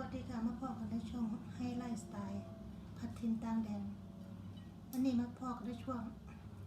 วัสดีค่ะมาพอกันในช่วงให้ไลฟ์สไตล์ พัดทินต่างแดนวันนี้มาพอกันในช่วง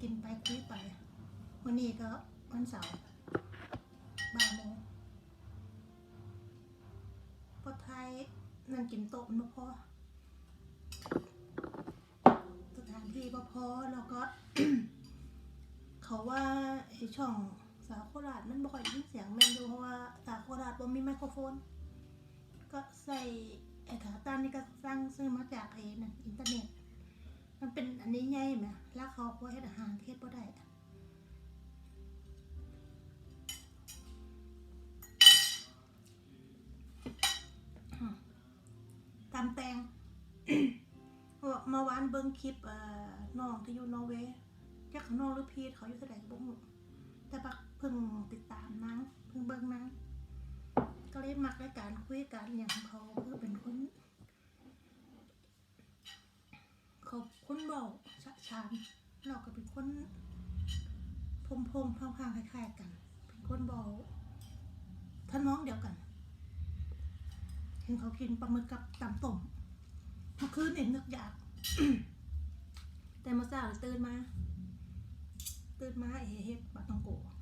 กินไปคุยไป วันนี้ก็วันเสาร์บ่ายโมงพอไทยนั่งกินโต๊ะมันบ่พอ สถานที่บ่พอแล้วก็ เขาว่าไอช่องสาวโคราชมันบ่ค่อยด้ยินเสียงแมนอยู่เพราะว่าสาวโคราชบ่มีไมโครโฟน ก็ใส่ไอ้ขาตั้งนี่ก็สร้างซื้อมาจากไอ้นั่นอินเทอร์เน็ต มันเป็นอันนี้ใหญ่ไหมแล้วเขาพอเฮ็ดอาหารเทศบ่ได้อะอืมแตงเพราะว่าเมื่อวานเบิ่งคลิปน้องที่อยู่นอร์เวย์จักน้องหรือพีทเขาอยู่แสดงบ่ฮู้แต่ปักเพิ่งติดตามนางเพิ่งเบิ่งนาง ก็เลยมักในการคุยกันอย่างเขาคือเป็นคนเขาคนเบาชะชานเราก็เป็นคนพมพมๆพังๆคล้ายๆกัน เป็นคนเบาท่าน้องเดียวกัน เห็นเขากินปลาหมึกกับตำต้มเมื่อคืนเองนึกอยาก แต่มื่อเช้าตื่นมา ตื่นมาเอเฮ็ดปลาตองโกเ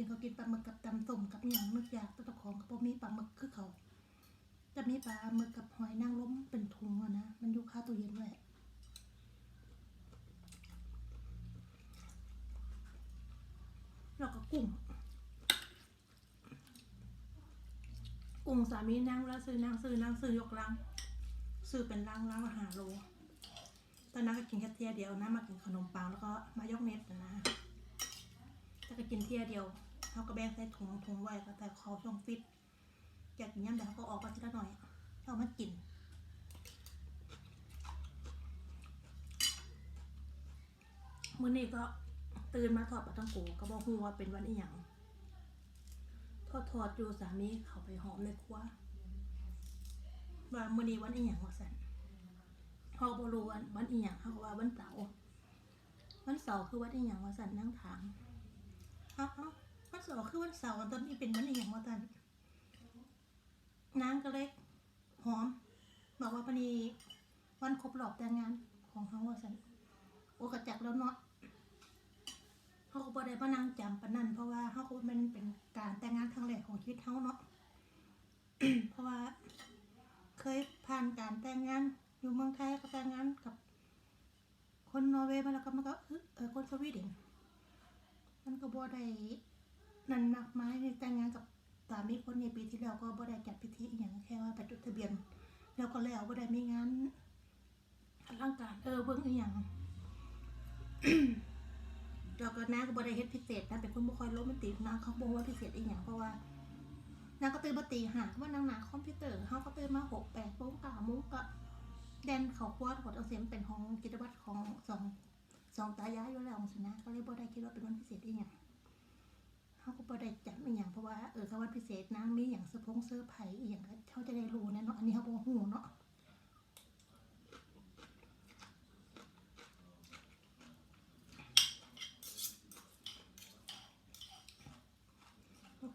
ห็นเขากินปลาหมึกกับตำส้มกับอหย่างนึกอยากแตะของกับพวกมีปลาหมึกคือเขาจะมีปลาหมึกกับหอยนางรมเป็นถุงอะนะ มันอยู่ค่าตู้เย็นไว้แล้วก็กุ้ง กุ้งสามีนางแล้วซื้อนางซื้อนางซื้อยกลัง ซื้อเป็นลังลังละหาโล ตอนนั้นก็กินแค่เทียเดียวนะ มากินขนมปังแล้วก็มายกเน็ตนะถ้าก็กินเทียเดียว เขาก็แบ่งใส่ถุงถุงไว้ก็แต่เขาช่องฟิตอยากกินย่ำเดี๋ยวเขาก็ออกมาทีละหน่อยเอามากินมื้อนี้ก็ตื่นมาทอดปลาท่องโกก็บอกฮู้ว่าเป็นวันอีหยังทอดทอดอยู่สามีเขาไปหอมในครัวว่ามื้อนี้วันอีหยังว่าซั่นเขาบ่รู้วันวันอีหยังเขาก็ว่าวันเสาร์วันเสาร์คือวันอีหยังว่าซั่นนั่งถามอ้าเอ้า วันเสาร์คือวันเสาร์ตอนนี้เป็นวันอหย่างว่าตันนางก็เลยหอม บอกว่าพอดีวันครบรอบแต่งงานของเขาว่าสันโอกระจักแล้วเนาะเขาก็บ่ได้มานั่งจำปนันเพราะว่าเขาก็มันเป็นการแต่งงานครั้งแรกของชีวิตเขาเนาะเพราะว่า เคยผ่านการแต่งงานอยู่เมืองไทยก็แต่งงานกับ คนนอร์เวย์มาแล้วก็มันก็เออคนสวีเดนมันก็บ่ได้ นันมากมายในแต่งงานกับสามีคนในปีที่แล้วก็บ่ได้จัดพิธีอย่างแค่ว่าไปจดทะเบียน แล้วก็แล้วบ่ได้มีงานอลังการเออเบิ่งอีหยังแล้วก็น้าก็บ่ได้เฮ็ดพิเศษนะเป็นคนบ่ค่อยโรแมนติกนะเขาบ่ว่าพิเศษอีหยังเพราะว่านางก็ตื่นมาตีห้าว่านางหนาคอมพิวเตอร์เฮาก็ตื่นมาหกแปดโมงเก้าโมงก็แดนเขาครัวหดเอาเสียงเป็นของกิจวัตรของสองสองตายายอยู่แล้วสินะก็เลยบ่ได้คิดว่าเป็นวันพิเศษอีหยัง เขาก็บ่ได้จัดอีหยังเพราะว่าเออถ้าวันพิเศษนางมีอย่างเซอร์พงเซอร์ไพรส์อีหยังเขาจะได้รู้แน่เนาะอันนี้เขาบ่ฮู้เนาะ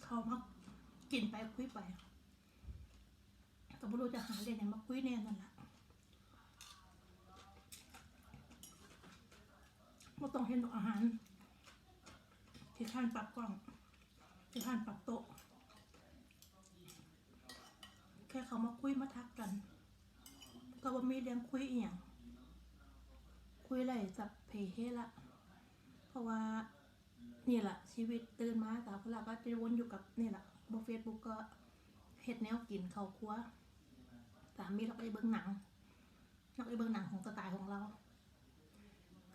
เขามากินไปคุยไปก็บ่รู้จะหาเรื่องหยังมาคุยแน่นั่นแหละไม่ต้องเห็นอาหารที่ท่านปรับกล้อง ที่ทานปับโต๊ะ แค่เขามาคุยมาทักกัน ก็บ่มีเรื่องคุยอีหยังคุยไรจับเพเฮละเพราะว่านี่แหละชีวิตตื่นมาสาวคนละก็จะวนอยู่กับนี่แหละบนเฟซบุ๊กก็เฮ็ดแนวกินเขาครัวสามีเราก็ไปเบิ่งหนังเราก็ไปเบิ่งหนังของสไตล์ของเรา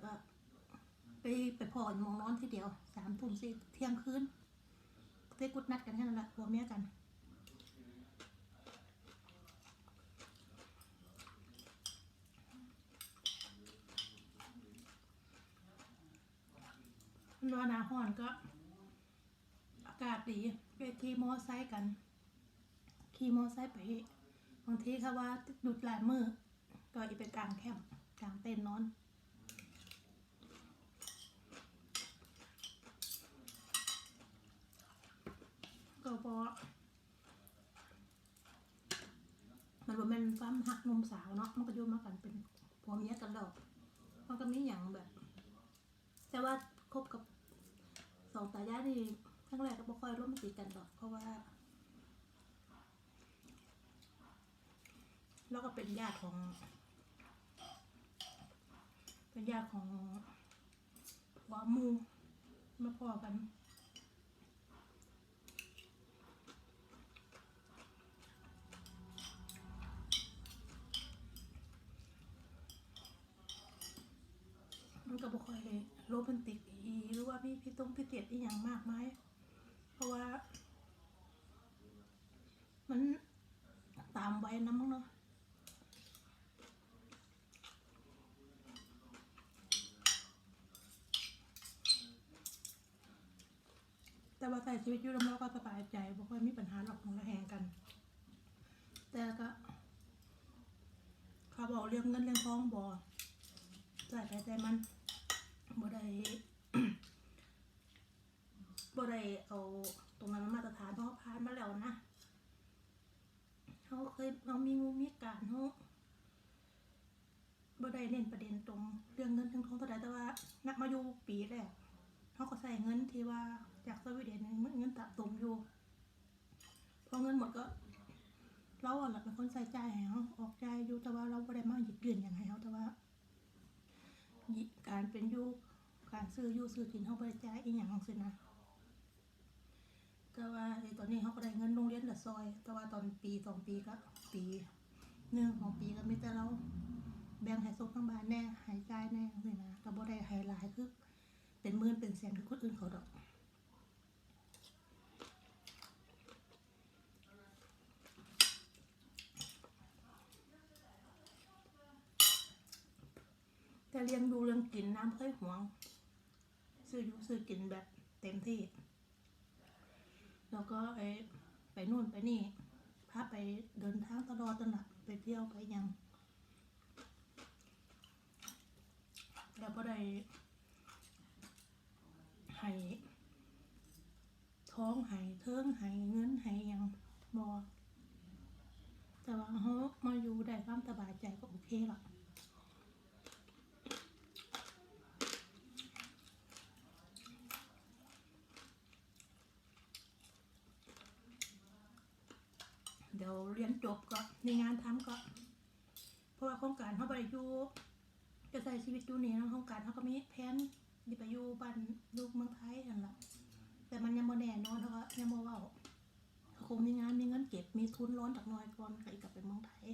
ก็ไปไปพออยู่หมองนอนทีเดียวสามทุ่มสี่เที่ยงคืน เทกุดนัดกันแค่นั้นแหละผัวเมียกันรอนาห่อนก็ อากาศดีไปขี่มอไซค์กัน ขี่มอไซค์ไปบางทีเขาว่าดุดหลายมือก็อีไปกลางแคมป์กลางเต็นท์นอน่อพอมันว่ามันความหักนมสาวเนาะมันก็ยุ่มากันเป็นผัวเมียกันดอกมันก็มีอย่างแบบ แต่ว่าคบกับสองตายายนี่ครั้งแรกก็บ่ค่อยร่วมติดกันดอก เพราะว่าแล้วก็เป็นญาติของ เป็นญาติของบอมูมาพอกัน โรแมนติกอีหรือว่าพี่พี่ต้องพี่เตียดอีหยังมากไหมเพราะว่า มันตามไว้นะมั้งเนาะแต่ว่าใส่ชีวิตอยู่แล้วเราก็สบายใจบ่ค่อยมีปัญหาหรอกของระแหงกัน แต่ก็เขาบอกเรื่องเงินเรื่องทองบ่ใส่ใจใจมัน บ่ได้บ่ได้เอาตรงนั้นมามาตรฐานเพราะเขาผ่านมาแล้วนะเขาเคยเรามีงูมีการเขาบ่ได้เน้นประเด็นตรงเรื่องเงินเรื่องทองเท่าใดแต่ว่านักมาอยู่ปีแรกเขาก็ใส่เงินที่ว่าจากสวีเดนเนี่ยเงินตะตุ่มอยู่พอเงินหมดก็ เราอะหลักเป็นคนใส่ใจให้เขาออกใจอยู่แต่ว่าเราบ่ได้มาหยิบยืนอย่างไรเขาแต่ว่าการเป็นอยู การซื้ออยูซื้อกินเขาบริจาคอีกอย่างของสินะแต่ว่าไอ้ตอนนี้เขาก็ได้เงินโรงเรียนละซอย แต่ว่าตอนปีสองปีก็ปีหนึ่งของปีก็มีแต่เราแบ่งให้ส่งทั้งบ้านแน่หายใจแน่สินะก็บ่ได้ใหหลายคือเป็นหมื่นเป็นแสนคือคนอื่นเขาดอกแต่เลี้ยงดูเรื่องกินน้ำเคยห่วง ซื้ออยู่ซื้อกินแบบเต็มที่ แล้วก็ไอไปนู่นไปนี่พาไปเดินทางตลอดตลอดไปเที่ยวไปยังแล้วก็ได้ให้ท้องให้เทิงให้เงินให้ยังบอแต่ว่าเขามาอยู่ได้ความสบายใจก็โอเคละเดี๋ยวเรียนจบก็มีงานทำก็ เพราะว่าโครงการเขาไปอยู่จะใช้ชีวิตอยู่นี่นะโครงการเขาก็มีแผนที่ไปอยู่บ้านลูกเมืองไทยนั่นแหละแต่มันยังโมแน่นอนเขาก็ยังโมว่าเขาคงมีงานมีเงินเก็บมีทุนร้อนจากน้อยก่อนก็อีกกลับไปเมืองไทย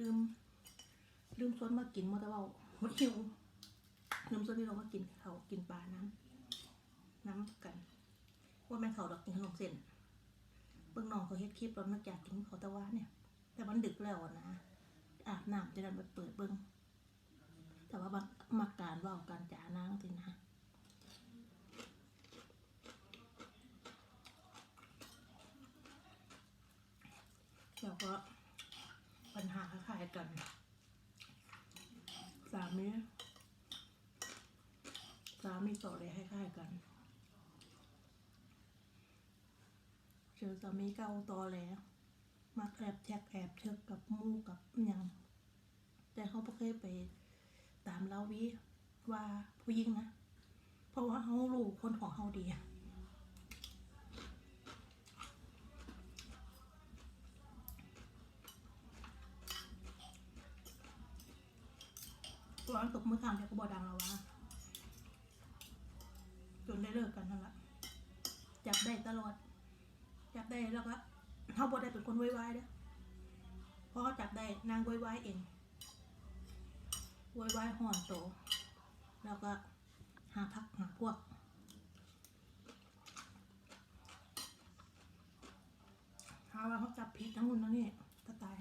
ลืม ลืมชวนมากินมอเตอร์เบาหมดหิว น้ำส้มที่เรามากินเขากินปลาน้ำน้ำกันว่าแม่เขาดอกกินขนมเส้นเบิ่งนองเขาเฮ็ดคลิปแล้วนักอยากกินเขาตะวันเนี่ย แต่มันดึกแล้วนะอาบน้ำจะดันไปเปิดเบิ่งแต่ว่าบางมาการว่าการจ่านางสินะแล้วก็ปัญหาคล้ายกัน สามี สามีต่อ เลยคล้ายๆกันเจอสามีเก่าต่อแล้ว มักแอบแชกแอบเชิกกับมู่กับยังแต่เขาไม่เคยไปตามเล่าวิว่าผู้หญิงนะ เพราะว่าเขารู้คนของเขาดีอะร้อนตกมือข้างแต่ก็บอดังแล้วว่า เลิกกันนั่นแหละจับได้ตลอด จับได้แล้วก็เขาบ่ได้เป็นคนไวๆเด้อเพราะเขาจับได้นางไวๆเองไวๆห่อนโต แล้วก็หาพักหาพวกหาว่าเขาจับผิดทั้งนู้นทั้งนี้ก็ตาย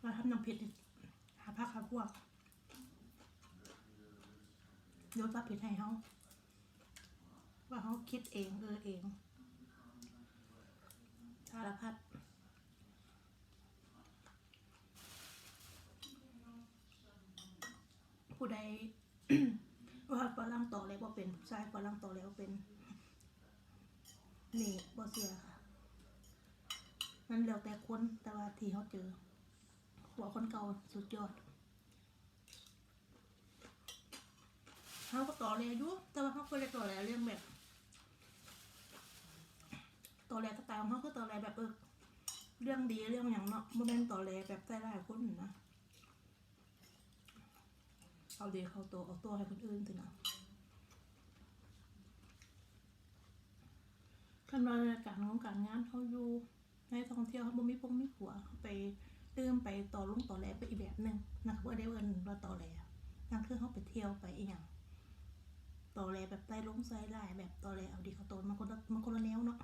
เราทำน้ำผิดหาพักหาพวกโยนจับผิดให้เขา ว่าเขาคิดเองเออเองสารพัดผู้ใดว่าฝรั่งต่อแล้วบ่เป็นผู้ชายฝรั่งต่อแล้วเป็นนี่บ่เสียค่ะนั่นแล้วแต่คนแต่ว่าที่เขาเจอ หัวคนเก่าสุดยอดเขาก็ต่อแล้วอยู่แต่ว่าเขาก็เลยต่อแล้วเรื่องแบบ ต่อแลสไตล์ของเขาคือต่อแลแบบเออเรื่องดีเรื่องอย่างเนาะโมเมนต์ต่อแลแบบใจร้ายคนนะเอาดีเข้าตัวเอาตัวให้คนอื่นสินะขั้นตอนในการของการงานเขาอยู่ในท่องเที่ยวเขาบ่มีพงมีผัวไปเติมไปต่อลุงต่อแหลไปอีกแบบหนึ่งนะว่าได้เอินว่าต่อแหลนั่งเครื่องเขาไปเที่ยวไปอีกอย่างต่อแหลแบบใต้ลงไซไล่แบบต่อแหลเอาดีเข้าตัวมันคนละมันคนละแนวเนาะ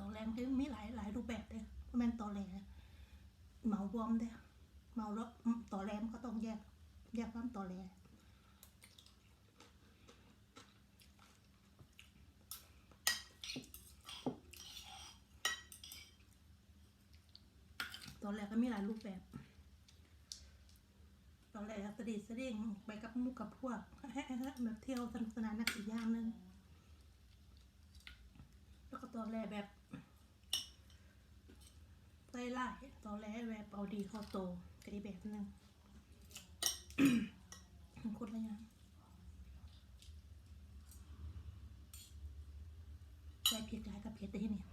ตอแรมคือมีหลายหลายรูปแบบเลยเพราะแม่นตอแหลเหมารวมเด้อเหมาแล้วตอแรมก็ต้องแยก แยกความตอแหลตอแหลก็มีหลายรูปแบบ ตอนแรกสะดิดสะดิ่งไปกับมุกกับพวกแบบเที่ยวสนุกสนานนักอีกอย่างหนึ่งแล้วก็ตอนแรกแบบ ไล่ไล่ตอนแรกแบบเอาดีข้าโตกับอีแบบหนึ่งมันคนละอย่างใส่เผ็ดหลายกับเผ็ดได้เนี่ย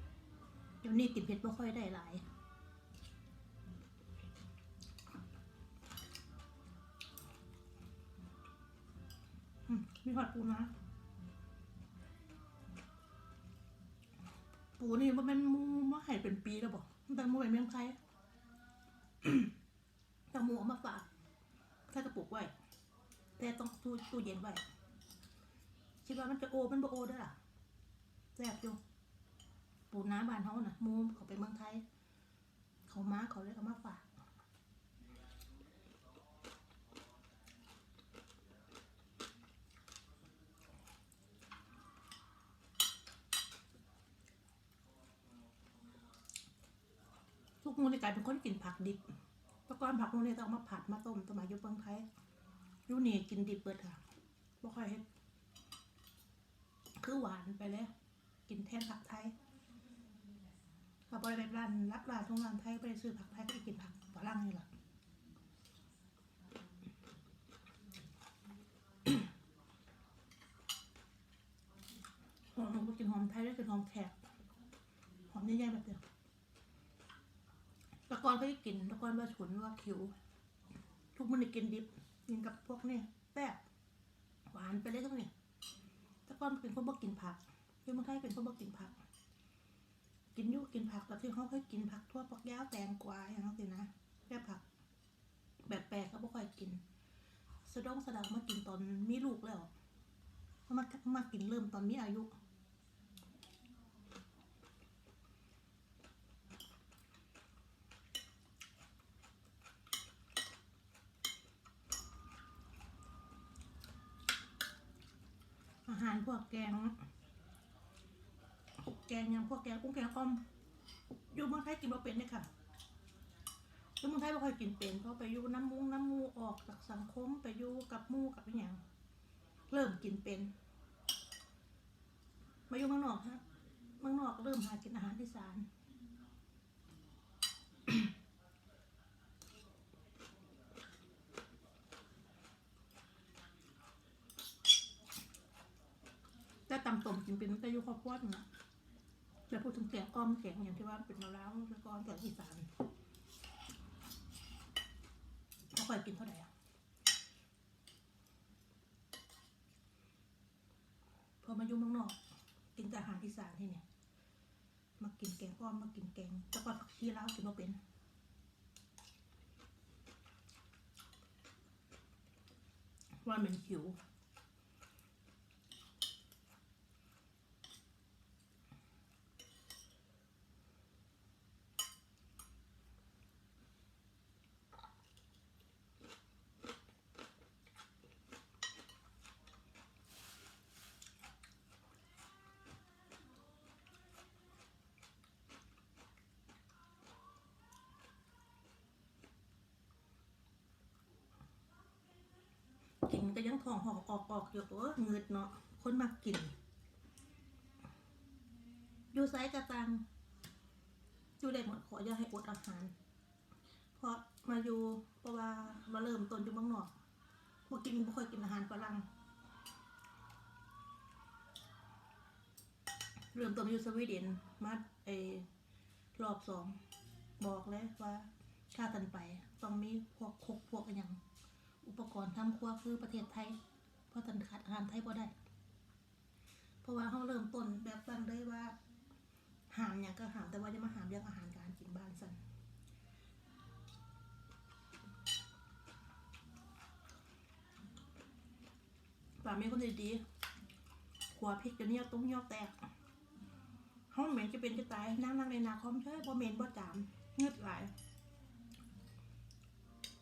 เดี๋ยวนี้กินเผ็ดไม่ค่อยได้หลายมีหอดปูนะปูนี่มันเป็นมูมาให้เป็นปีแล้วบอก ตังโมไปเมืองไทยแต่หมูเอามาฝากใค่กระปุกไว้ แต่ต้องตู้ตู้เย็นไว้คิดว่ามันจะโอมันบ่โอได้อล่ะแซ่บอยู่ปูน้ำบานเขาน่ะมูเขาไปเมืองไทย เขามาเขาเลยเอามาฝาก มื้อนี่กลายเป็นคนกินผักดิบแต่ก่อนผักพวกนี้ต้องเอามาผัดมาต้มสมัยอยู่เมืองไทยยูนี่กินดิบเบิดค่ะบ่ค่อยเฮ็ดคือหวานไปแล้ว กินแทนผักไทยถ้าบ่ได้ไปร้านรับร้านทงร้านไทยได้ซื้อผักไทยก็ไปกินผักฝรั่งนี่แหละหอมกินหอมไทยได้กินหอมแขกหอมใหญ่ๆแบบเดียว ตะกอนก็จะกินตะกอนว่าฉุนว่าคิว ทุกมันได้กินดิบกินกับพวกเนี่ยแป๊บหวานไปเลยทั้งเนี่ยตะกอนเป็นคนบ่กินผักยู่เมืองไทยเป็นคนบ่กินผัก กินยุกินผักแต่ที่เขาเคยกินผักทั่วปักยาวแตงกวาอย่างนั้นสินะแค่ผัก แบบแปลกก็บ่ค่อยกิน สะดองสะดามากินตอนมีลูกแล้วมามากินเริ่มตอนมีอายุ อาหาร พวกแกงแกงยังพวกแกงกุ้งแกงอ้อมอยู่เมืองไทยกินบ่เป็นเลยค่ะอยู่เมืองไทยบ่ค่อยกินเป็นเพราะไปอยู่น้ำมุงน้ำมูออกจากสังคมไปอยู่กับมู่กับอย่างเริ่มกินเป็นมาอยู่เมืองนอกฮะเมืองนอกเริ่มหากินอาหารที่สาน แต่ตำต้ม กินเป็นแต่อยู่ครอบครัวนั่นะแต่พูดถึงแกงอ้อมแกงอย่างที่ว่าเป็นเราวแล้วก็แกงอีสานเขาเคยกินเท่าไหร่อะพอมาอยู่เมืองนอกกินแต่อาหารอีสานที่เนี่ยมากินแกงอ้อมมากินแกงแต่ก่อนผักชีลาวกินมาเป็นว่ามันหิว กินก็ยังท้องหอกออกออกอยู่เออเงืดเนาะคนมักกิน อยู่ไซกระตังอยู่ได้หมดขออย่าให้อดอาหาร เพราะมาอยู่เพราะว่ามาเริ่มต้นอยู่เมืองนอกบ่กินบ่ค่อยกินอาหารฝรั่งเริ่มต้นอยู่สวีเดนมาเออรอบสองบอกเลยว่าถ้ากันไป ต้องมีพวกคกพวก ปกรณ์ทำครัวคือประเทศไทย เพราะตันขาดอาหารไทยบ่ได้ เพราะว่าเขาเริ่มต้นแบบฟังเลยว่า หามอย่างก็หามแต่ว่าจะมาหามเรื่องอาหารการกินบ้านสันป่ามีคนดีๆขวพริกจะเนี่ยตุ้งยอกแตกห้องเหม็นจะเป็นจะตายนั่งนั่งในนาคอมใช่บ่เหม็นบ่จามเงืดหลาย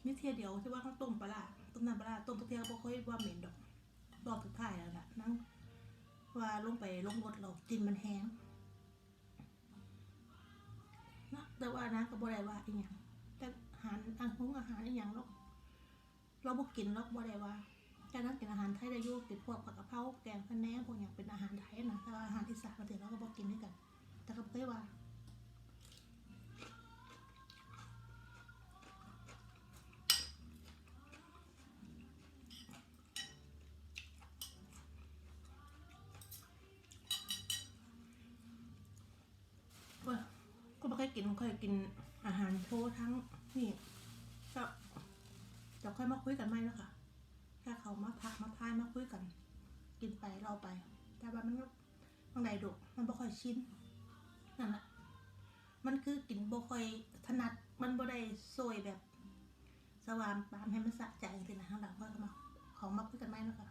มิเทียเดียวที่ว่าเขาต้มปลาร้า ต้มน้ำปลาร้าต้มทุกเทียก็บ่ค่อยว่าเหม็นดอกรอบสุดท้ายแล้วล่ะนั่งว่าลงไปลงรถเรากินมันแห้งนะแต่ว่านะก็บ่ได้ว่าอีหยังแต่อาหารอาหารอาหารอีหยังหรอกเราบ่กินหรอกบ่ได้ว่าแต่นั้นกินอาหารไทยได้ยู่กินพวกผักกะเพราแกงพะแนงพวกอย่างเป็นอาหารไทยนะแต่ว่าอาหารอีสานประเทศเราก็บ่กินด้วยกัน แต่ก็บ่เคยว่าว่า ก็ไม่เคยกินเคยกินอาหารโชว์ทั้งนี่ก็จะค่อยมาคุยกันไหมแล้วค่ะแค่เขามาพักมาพายมาคุยกัน กินไปเราไป แต่ว่ามันก็บางใดดุมันบ่ค่อยชินนั่นแหละมันคือกินบ่ค่อยถนัดมันบ่ได้ซวยแบบ สวามปามให้มันสะใจสินะข้างหลังก็มาเขามาคุยกันไหมแล้วค่ะ